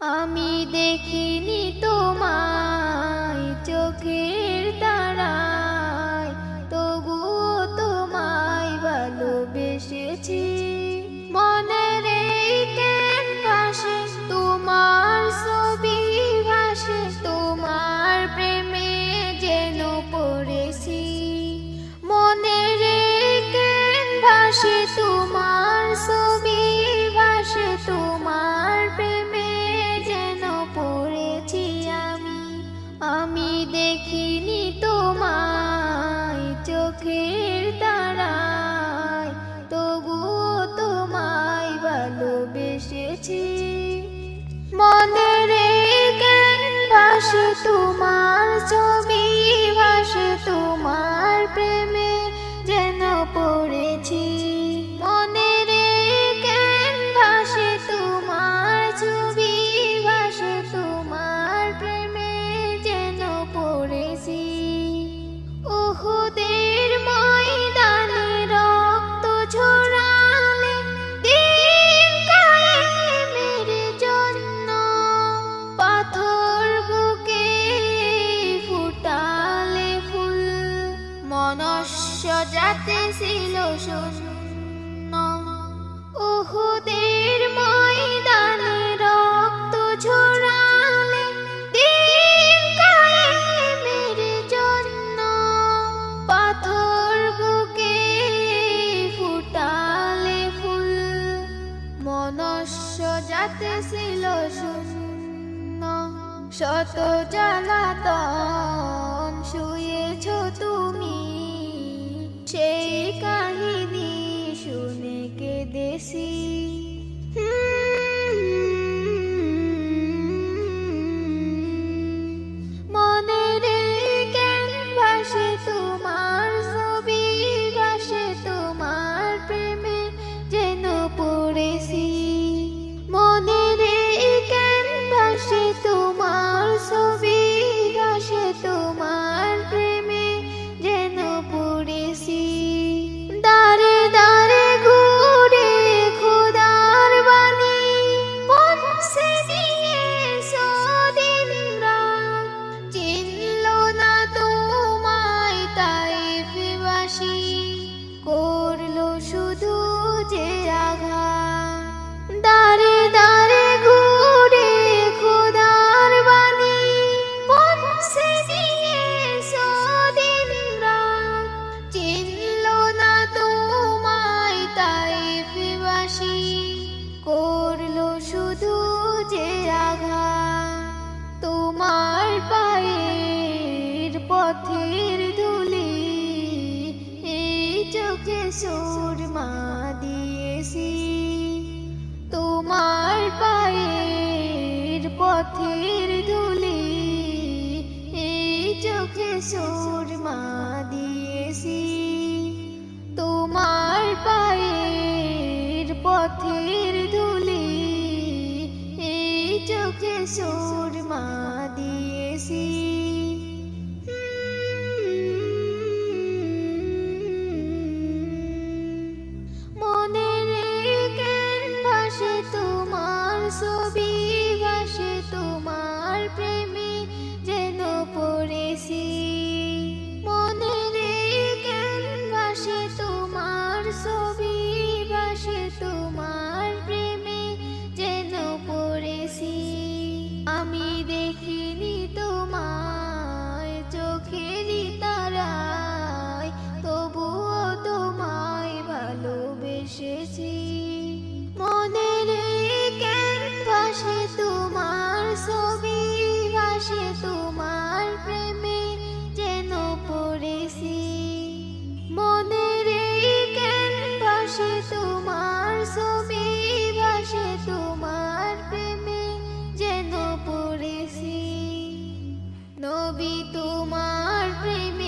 আমি দেখিনি তোমায় চোখের চোখের তারায় তবুও তোমায় ভালোবেসেছি। মনের ভাসে তোমার ছবি ভাসে তোমার প্রেমের যাতে ছিল শূন্য। উহুদের ময়দানে রক্ত ঝরালে দিন কায়েমের জন্য পাথর বুকে ফুটালে ফুল। মনস্য যাতে ছিল শূন্য। শত জালাতন শুয়েছ তুমি 嘟嘟 পিঠে সুরমা দিয়েছি তোমার পায়ের পথের ধুলি, এই চোখে সুরমা দিয়েছি তোমার পায়ের পথের ধুলি, এই চোখে সুরমা ছবি ভাসে তোমার প্রেমে যেন পড়েছি। তোমার প্রেমে